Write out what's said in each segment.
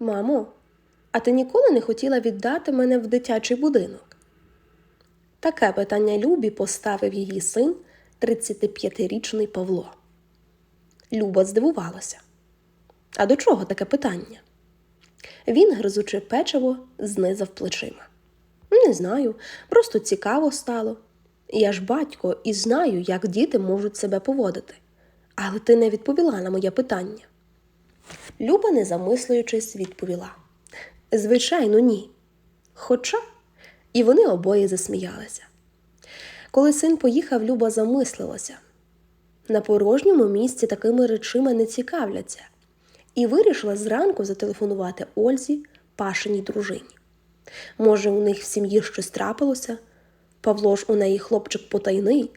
Мамо, а ти ніколи не хотіла віддати мене в дитячий будинок? Таке питання Любі поставив її син, 35-річний Павло. Люба здивувалася. А до чого таке питання? Він, гризучи печиво, знизав плечима. Не знаю, просто цікаво стало. Я ж батько і знаю, як діти можуть себе поводити. Але ти не відповіла на моє питання. Люба, не замислюючись, відповіла: Звичайно, ні. Хоча і вони обоє засміялися. Коли син поїхав, Люба замислилася. На порожньому місці такими речима не цікавляться, і вирішила зранку зателефонувати Ользі, Пашиній дружині. Може, у них в сім'ї щось трапилося? Павло ж у неї хлопчик потайний,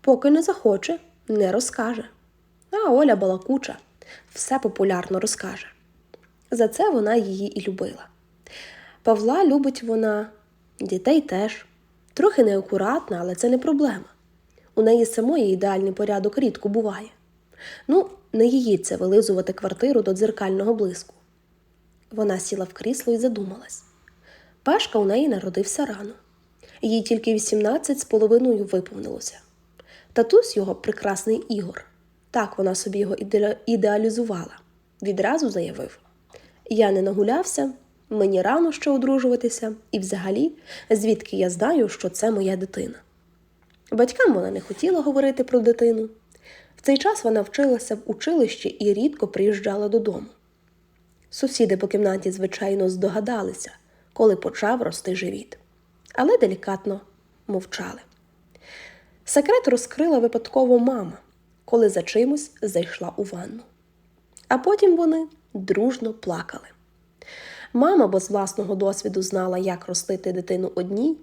поки не захоче, не розкаже. А Оля балакуча, все популярно розкаже. За це вона її і любила. Павла любить вона, дітей теж. Трохи неакуратна, але це не проблема. У неї самої ідеальний порядок рідко буває. Ну, не її це вилизувати квартиру до дзеркального блиску. Вона сіла в крісло і задумалась. Пашка у неї народився рано. Їй тільки 18 з половиною виповнилося. Татусь його прекрасний Ігор. Так вона собі його ідеалізувала. Відразу заявив: Я не нагулявся, мені рано ще одружуватися, і взагалі, звідки я знаю, що це моя дитина. Батькам вона не хотіла говорити про дитину. В цей час вона вчилася в училищі і рідко приїжджала додому. Сусіди по кімнаті, звичайно, здогадалися, коли почав рости живіт, але делікатно мовчали. Секрет розкрила випадково мама, коли за чимось зайшла у ванну. А потім вони дружно плакали. Мама, бо з власного досвіду знала, як ростити дитину одній,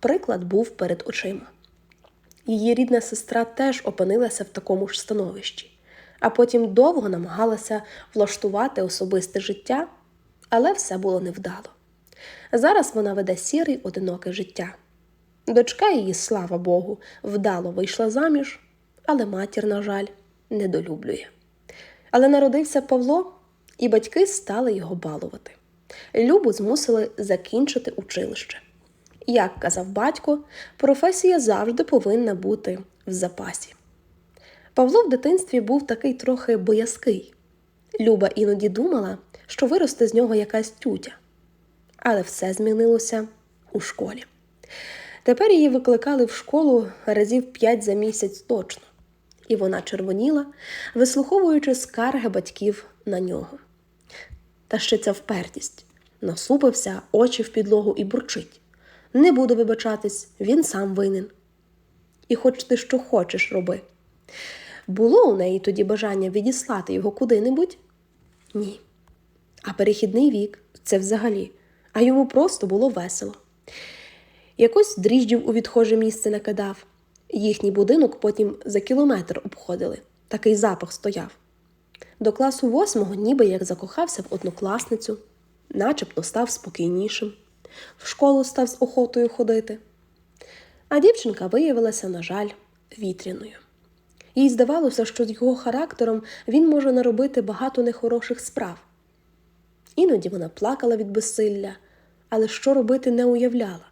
приклад був перед очима. Її рідна сестра теж опинилася в такому ж становищі, а потім довго намагалася влаштувати особисте життя, але все було невдало. Зараз вона веде сірий одиноке життя. Дочка її, слава Богу, вдало вийшла заміж, але матір, на жаль, недолюблює. Але народився Павло, і батьки стали його балувати. Любу змусили закінчити училище. Як казав батько, професія завжди повинна бути в запасі. Павло в дитинстві був такий трохи боязкий. Люба іноді думала, що виросте з нього якась тютя. Але все змінилося у школі. Тепер її викликали в школу разів п'ять за місяць точно, і вона червоніла, вислуховуючи скарги батьків на нього. Та ще ця впертість насупився, очі в підлогу і бурчить. Не буду вибачатись, він сам винен. І хоч ти що хочеш роби. Було у неї тоді бажання відіслати його куди-небудь? Ні. А перехідний вік це взагалі, а йому просто було весело. Якось дріждів у відхоже місце накидав. Їхній будинок потім за кілометр обходили, такий запах стояв. До класу восьмого ніби як закохався в однокласницю, начебто став спокійнішим, в школу став з охотою ходити. А дівчинка виявилася, на жаль, вітряною. Їй здавалося, що з його характером він може наробити багато нехороших справ. Іноді вона плакала від безсилля, але що робити не уявляла.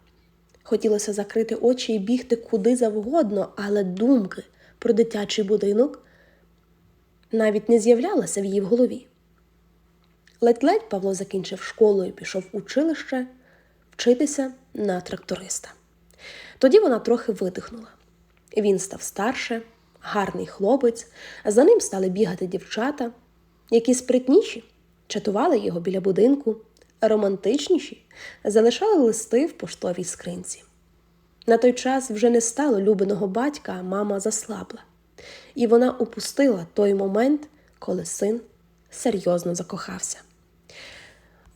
Хотілося закрити очі і бігти куди завгодно, але думки про дитячий будинок навіть не з'являлися в її в голові. Ледь-ледь Павло закінчив школу і пішов в училище вчитися на тракториста. Тоді вона трохи видихнула. Він став старше, гарний хлопець, за ним стали бігати дівчата, які спритніші чатували його біля будинку, романтичніші залишали листи в поштовій скринці. На той час вже не стало любиного батька, мама заслабла, і вона упустила той момент, коли син серйозно закохався.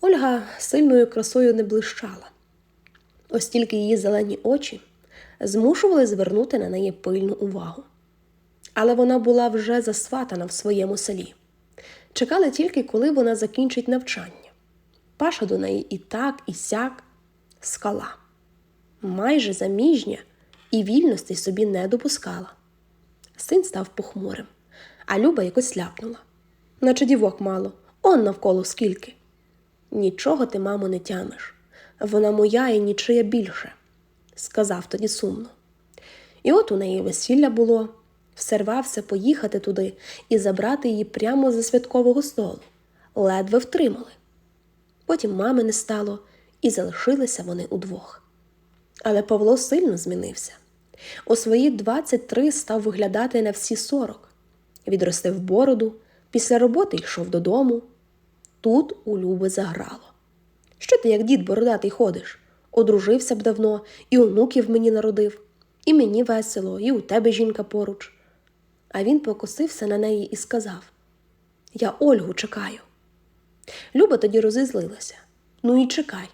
Ольга сильною красою не блищала, ось тільки її зелені очі змушували звернути на неї пильну увагу. Але вона була вже засватана в своєму селі. Чекали тільки, коли вона закінчить навчання. Паша до неї і так, і сяк скала. Майже заміжня і вільностей собі не допускала. Син став похмурим, а Люба якось ляпнула. Наче дівок мало, он навколо скільки. Нічого ти, мамо, не тямиш. Вона моя і нічия більше, сказав тоді сумно. І от у неї весілля було, все рвався поїхати туди і забрати її прямо за святкового столу. Ледве втримали. Потім мами не стало, і залишилися вони удвох. Але Павло сильно змінився. У свої 23 став виглядати на всі 40. Відростив бороду, після роботи йшов додому. Тут у Люби заграло. Що ти, як дід бородатий, ходиш? Одружився б давно, і онуків мені народив, і мені весело, і у тебе жінка поруч. А він покосився на неї і сказав: Я Ольгу чекаю. Люба тоді розізлилася. Ну і чекай.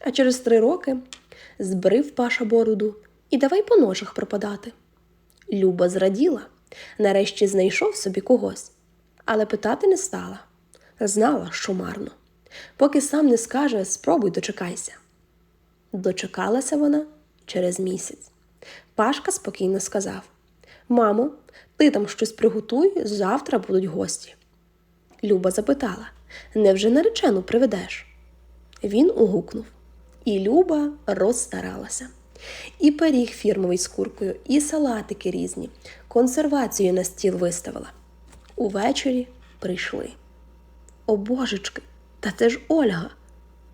А через три роки збрив Паша бороду і давай по ножах пропадати. Люба зраділа, нарешті знайшов собі когось, але питати не стала. Знала, що марно. Поки сам не скаже, спробуй дочекайся. Дочекалася вона через місяць. Пашка спокійно сказав: Мамо, ти там щось приготуй, завтра будуть гості. Люба запитала: Невже наречену приведеш? Він угукнув. І Люба розстаралася. І пиріг фірмовий з куркою, і салатики різні, консервацію на стіл виставила. Увечері прийшли. О божечки, та це ж Ольга.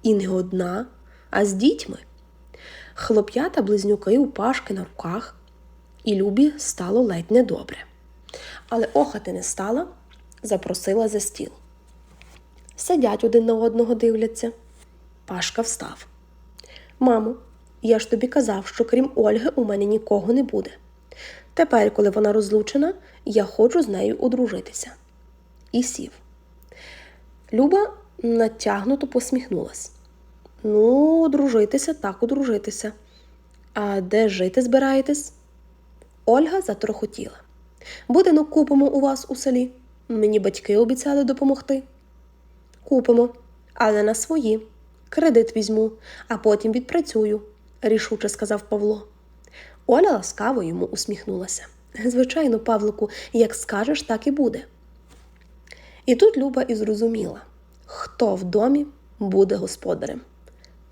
І не одна, а з дітьми. Хлоп'ята близнюки у пашки на руках, і Любі стало ледь недобре. Але охати не стала, запросила за стіл. Сидять один на одного дивляться. Пашка встав. Мамо, я ж тобі казав, що крім Ольги у мене нікого не буде. Тепер, коли вона розлучена, я хочу з нею одружитися. І сів. Люба натягнуто посміхнулась. Ну, одружитися, так одружитися. А де жити збираєтесь? Ольга затрохотіла. Будинок купимо у вас у селі. Мені батьки обіцяли допомогти. Купимо, але на свої. Кредит візьму, а потім відпрацюю, рішуче сказав Павло. Оля ласкаво йому усміхнулася. Звичайно, Павлику, як скажеш, так і буде. І тут Люба і зрозуміла, хто в домі буде господарем.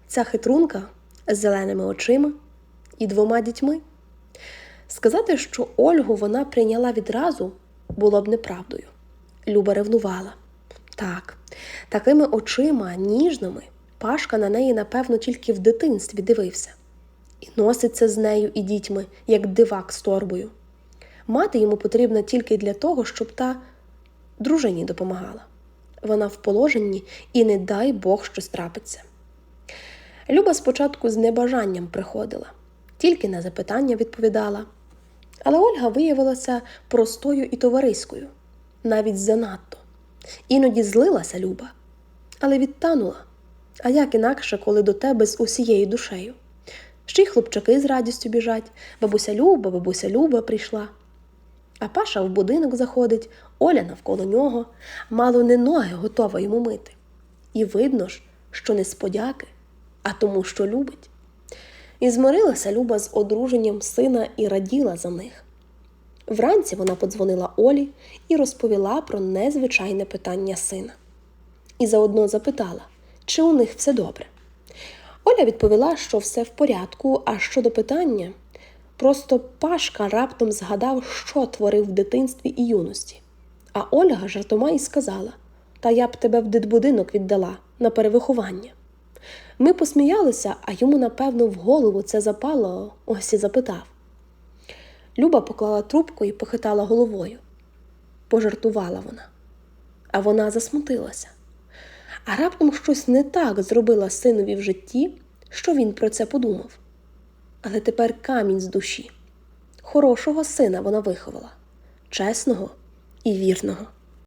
Ця хитрунка з зеленими очима і двома дітьми. Сказати, що Ольгу вона прийняла відразу, було б неправдою. Люба ревнувала. Так, такими очима ніжними Пашка на неї, напевно, тільки в дитинстві дивився і носиться з нею і дітьми, як дивак з торбою. Мати йому потрібна тільки для того, щоб та дружині допомагала. Вона в положенні і не дай Бог щось трапиться. Люба спочатку з небажанням приходила, тільки на запитання відповідала. Але Ольга виявилася простою і товариською, навіть занадто. Іноді злилася Люба, але відтанула. А як інакше, коли до тебе з усією душею? Ще й хлопчаки з радістю біжать, бабуся Люба, бабуся Люба прийшла. А Паша в будинок заходить, Оля навколо нього, мало не ноги готова йому мити. І видно ж, що не з подяки, а тому, що любить. І змирилася Люба з одруженням сина і раділа за них. Вранці вона подзвонила Олі і розповіла про незвичайне питання сина. І заодно запитала, чи у них все добре. Оля відповіла, що все в порядку, а щодо питання, просто Пашка раптом згадав, що творив в дитинстві і юності. А Ольга жартома і сказала: Та я б тебе в дитбудинок віддала на перевиховання. Ми посміялися, а йому, напевно, в голову це запало, ось і запитав. Люба поклала трубку і похитала головою. Пожартувала вона, а вона засмутилася. А раптом щось не так зробила синові в житті, що він про це подумав. Але тепер камінь з душі. Хорошого сина вона виховала, чесного і вірного.